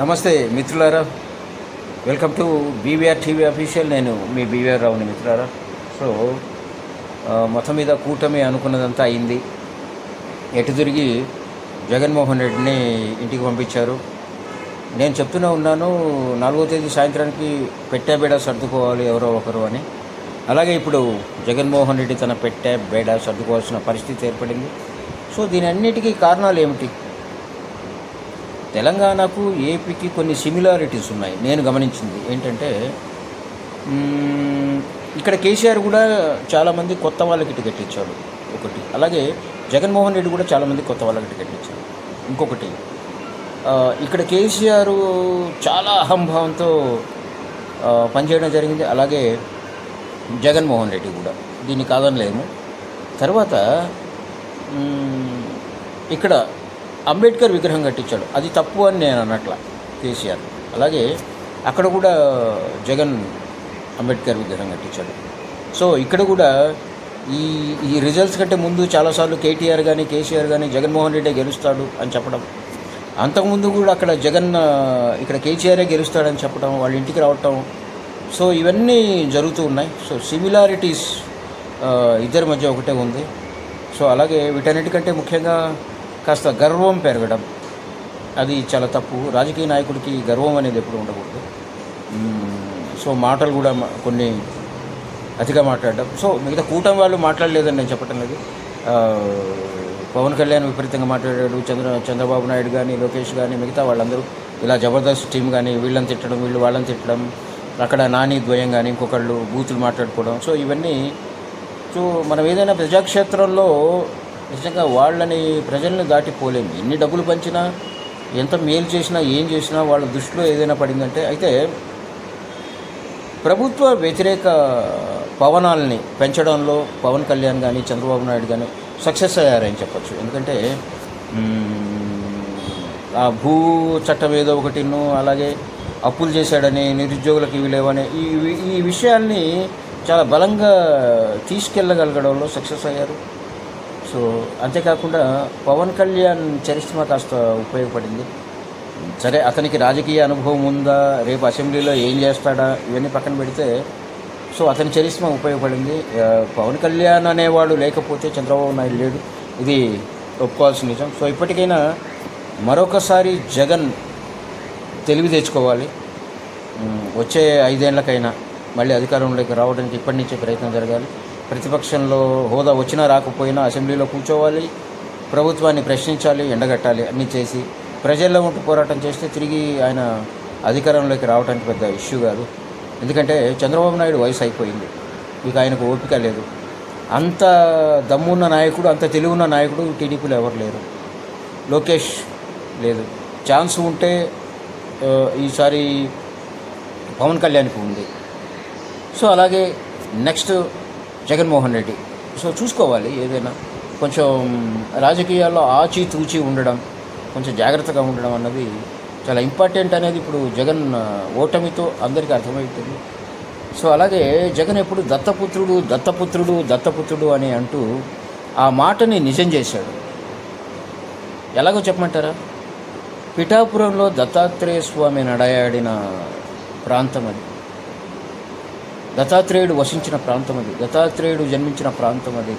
నమస్తే మిత్రులారా. Welcome to BVR TV official నేను మీ బీవీఆర్ రావుని మిత్రులారా. సో మొత్తం మీద కూటమి అనుకున్నదంతా అయింది. ఎటు తిరిగి జగన్మోహన్ రెడ్డిని ఇంటికి పంపించారు. నేను చెప్తూనే ఉన్నాను నాలుగో తేదీ సాయంత్రానికి పెట్టే బేడ సర్దుకోవాలి ఎవరో ఒకరు అని. అలాగే ఇప్పుడు జగన్మోహన్ రెడ్డి తన పెట్టే బేడ సర్దుకోవాల్సిన పరిస్థితి ఏర్పడింది. సో దీని అన్నిటికీ కారణాలు ఏమిటి? తెలంగాణకు ఏపీకి కొన్ని సిమిలారిటీస్ ఉన్నాయి. నేను గమనించింది ఏంటంటే ఇక్కడ కేసీఆర్ కూడా చాలామంది కొత్త వాళ్ళకి టికెట్ ఇచ్చాడు. ఒకటి. అలాగే జగన్మోహన్ రెడ్డి కూడా చాలామంది కొత్త వాళ్ళకి టికెట్ ఇచ్చాడు. ఇంకొకటి ఇక్కడ కేసీఆర్ చాలా అహంభావంతో పనిచేయడం జరిగింది. అలాగే జగన్మోహన్ రెడ్డి కూడా. దీన్ని కాదనలేము. తర్వాత ఇక్కడ అంబేద్కర్ విగ్రహం కట్టించాడు. అది తప్పు అని నేను అన్నట్ల కేసీఆర్. అలాగే అక్కడ కూడా జగన్ అంబేద్కర్ విగ్రహం కట్టించాడు. సో ఇక్కడ కూడా ఈ ఈ రిజల్ట్స్ కంటే ముందు చాలాసార్లు కేటీఆర్ కానీ కేసీఆర్ కానీ జగన్మోహన్ రెడ్డి గెలుస్తాడు అని చెప్పడం. అంతకుముందు కూడా అక్కడ జగన్ ఇక్కడ కేసీఆరే గెలుస్తాడని చెప్పడం వాళ్ళ ఇంటికి రావటం. సో ఇవన్నీ జరుగుతూ ఉన్నాయి. సో సిమిలారిటీస్ ఇద్దరి మధ్య ఒకటే ఉంది. సో అలాగే వీటన్నిటికంటే ముఖ్యంగా కాస్త గర్వం పెరగడం అది చాలా తప్పు. రాజకీయ నాయకుడికి గర్వం అనేది ఎప్పుడు ఉండకూడదు. సో మాటలు కూడా కొన్ని అతిగా మాట్లాడడం. సో మిగతా కూటమి వాళ్ళు మాట్లాడలేదని నేను చెప్పటం లేదు. పవన్ కళ్యాణ్ విపరీతంగా మాట్లాడాడు. చంద్ర చంద్రబాబు నాయుడు కానీ లోకేష్ కానీ మిగతా వాళ్ళందరూ ఇలా జబర్దస్త్ టీం కానీ వీళ్ళని తిట్టడం వీళ్ళు వాళ్ళని తిట్టడం అక్కడ నాని ద్వయం కానీ ఇంకొకళ్ళు బూతులు మాట్లాడుకోవడం. సో ఇవన్నీ సో మనం ఏదైనా ప్రజాక్షేత్రంలో నిజంగా వాళ్ళని ప్రజల్ని దాటిపోలేము ఎన్ని డబ్బులు పంచినా ఎంత మేలు చేసినా ఏం చేసినా వాళ్ళ దృష్టిలో ఏదైనా పడిందంటే అయితే ప్రభుత్వ వ్యతిరేక పవనాల్ని పెంచడంలో పవన్ కళ్యాణ్ కానీ చంద్రబాబు నాయుడు కానీ సక్సెస్ అయ్యారని చెప్పొచ్చు. ఎందుకంటే ఆ భూ చట్టం ఏదో ఒకటిను అలాగే అప్పులు చేశాడని నిరుద్యోగులకు ఇవి లేవని ఈ ఈ విషయాల్ని చాలా బలంగా తీసుకెళ్ళగలగడంలో సక్సెస్ అయ్యారు. సో అంతేకాకుండా పవన్ కళ్యాణ్ చరిష్మా కాస్త ఉపయోగపడింది. సరే అతనికి రాజకీయ అనుభవం ఉందా? రేపు అసెంబ్లీలో ఏం చేస్తాడా? ఇవన్నీ పక్కన పెడితే సో అతని చరిష్మా ఉపయోగపడింది. పవన్ కళ్యాణ్ అనేవాడు లేకపోతే చంద్రబాబు నాయుడు లేడు. ఇది ఒప్పుకోవాల్సిన నిజం సో ఇప్పటికైనా మరొకసారి జగన్ తెలివి తెచ్చుకోవాలి. వచ్చే ఐదేళ్ళకైనా మళ్ళీ అధికారంలోకి రావడానికి ఇప్పటి నుంచే ప్రయత్నం జరగాలి. ప్రతిపక్షంలో హోదా వచ్చినా రాకపోయినా అసెంబ్లీలో కూర్చోవాలి ప్రభుత్వాన్ని ప్రశ్నించాలి ఎండగట్టాలి అన్నీ చేసి ప్రజల్లో ఉంటూ పోరాటం చేస్తే తిరిగి ఆయన అధికారంలోకి రావడానికి పెద్ద ఇష్యూ కాదు. ఎందుకంటే చంద్రబాబు నాయుడు వయసు అయిపోయింది. ఇక ఆయనకు ఓపిక లేదు. అంత దమ్మున్న నాయకుడు అంత తెలివున్న నాయకుడు టీడీపీలో ఎవరు లేరు. లోకేష్ లేదు. ఛాన్స్ ఉంటే ఈసారి పవన్ కళ్యాణ్కి ఉంది. సో అలాగే నెక్స్ట్ జగన్మోహన్ రెడ్డి. సో చూసుకోవాలి ఏదైనా. కొంచెం రాజకీయాల్లో ఆచి తూచి ఉండడం కొంచెం జాగ్రత్తగా ఉండడం అన్నది చాలా ఇంపార్టెంట్ అనేది ఇప్పుడు జగన్ ఓటమితో అందరికీ అర్థమవుతుంది. సో అలాగే జగన్ ఎప్పుడు దత్తపుత్రుడు దత్తపుత్రుడు దత్తపుత్రుడు అని అంటూ ఆ మాటని నిజం చేశాడు. ఎలాగో చెప్పమంటారా? పిఠాపురంలో దత్తాత్రేయ స్వామి నడయాడిన ప్రాంతం అది. దత్తాత్రేయుడు వసించిన ప్రాంతం అది. దత్తాత్రేయుడు జన్మించిన ప్రాంతం అది.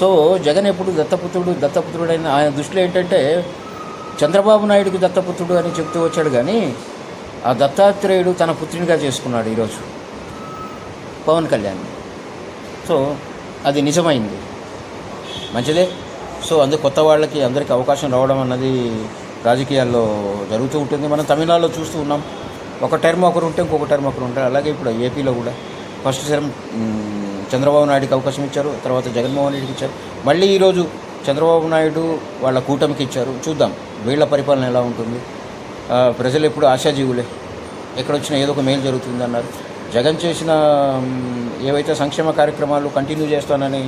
సో జగన్ ఎప్పుడు దత్తపుత్రుడు దత్తపుత్రుడైన ఆయన దృష్టిలో ఏంటంటే చంద్రబాబు నాయుడుకి దత్తపుత్రుడు అని చెప్తూ వచ్చాడు కానీ ఆ దత్తాత్రేయుడు తన పుత్రునిగా చేసుకున్నాడు ఈరోజు. పవన్ కళ్యాణ్. సో అది నిజమైంది. మంచిదే. సో అందుకు కొత్త వాళ్ళకి అందరికీ అవకాశం రావడం అన్నది రాజకీయాల్లో జరుగుతూ ఉంటుంది. మనం తమిళనాడులో చూస్తూ ఉన్నాం. ఒక టర్మ్ ఒకరు ఉంటే ఇంకొక టర్మ్ ఒకరు ఉంటారు. అలాగే ఇప్పుడు ఏపీలో కూడా. ఫస్ట్ టర్మ్ చంద్రబాబు నాయుడుకి అవకాశం ఇచ్చారు తర్వాత జగన్మోహన్ రెడ్డికి ఇచ్చారు. మళ్ళీ ఈరోజు చంద్రబాబు నాయుడు వాళ్ళ కూటమికి ఇచ్చారు. చూద్దాం వీళ్ళ పరిపాలన ఎలా ఉంటుంది. ప్రజలు ఎప్పుడు ఆశాజీవులే. ఎక్కడొచ్చినా ఏదో ఒక మేలు జరుగుతుంది అన్నారు జగన్ చేసిన ఏవైతే సంక్షేమ కార్యక్రమాలు కంటిన్యూ చేస్తానని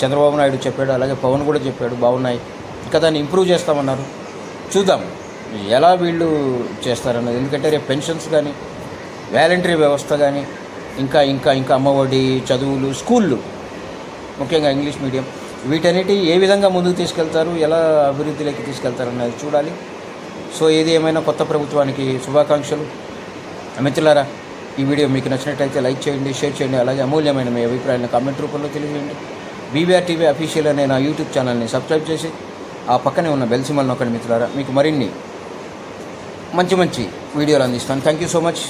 చంద్రబాబు నాయుడు చెప్పాడు అలాగే పవన్ కూడా చెప్పాడు బాగున్నాయి. ఇంకా దాన్ని ఇంప్రూవ్ చేస్తామన్నారు. చూద్దాం ఎలా వీళ్ళు చేస్తారన్నది. ఎందుకంటే రేపు పెన్షన్స్ కానీ వాలంటరీ వ్యవస్థ కానీ ఇంకా ఇంకా ఇంకా అమ్మఒడి చదువులు స్కూళ్ళు. ముఖ్యంగా ఇంగ్లీష్ మీడియం. వీటన్నిటి ఏ విధంగా ముందుకు తీసుకెళ్తారు? ఎలా అభివృద్ధిలోకి తీసుకెళ్తారు అన్నది చూడాలి. సో ఏది ఏమైనా కొత్త ప్రభుత్వానికి శుభాకాంక్షలు. మిత్రులారా ఈ వీడియో మీకు నచ్చినట్లయితే లైక్ చేయండి షేర్ చేయండి అలాగే అమూల్యమైన మీ అభిప్రాయాన్ని కామెంట్ రూపంలో తెలియజేయండి. బీబీఆర్ టీవీ అఫీషియల్ అనే నా యూట్యూబ్ ఛానల్ని సబ్స్క్రైబ్ చేసి ఆ పక్కనే ఉన్న బెల్ సింబల్ నొక్కండి మిత్రులారా. మీకు మరిన్ని మంచి మంచి వీడియోలు అందిస్తాను. Thank you so much